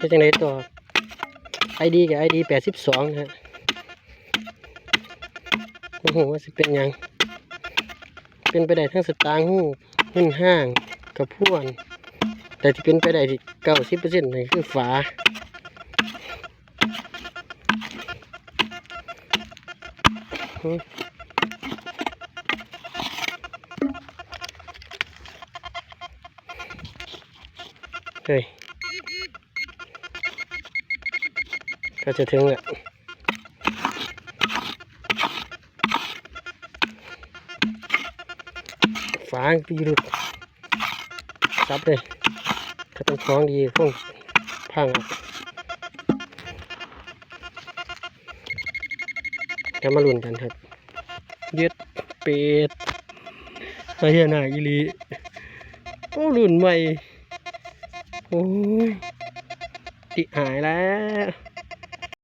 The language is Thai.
เป็นจังไดต่อไอดีกับไอดีแปดสิบสองนะฮะโอ้โหว่าสิเป็นยัง เป็นไปได้ทั้งสตางค์หูเงินห้างกับพวน แต่ที่เป็นไปได้ที่เก้าสิบเปอร์เซ็นต์นี่คือฝาเฮ้ย ก็จะถึงแหละฝางปีรุดซับเลยถ้าเป็นของดีคงพังออกจะมาลุ้นกันครับเยึดเป็ดไอ้เหี้ยหน้าอีลีโอ้รุ่นใหม่ โอ้ยติหายแล้ว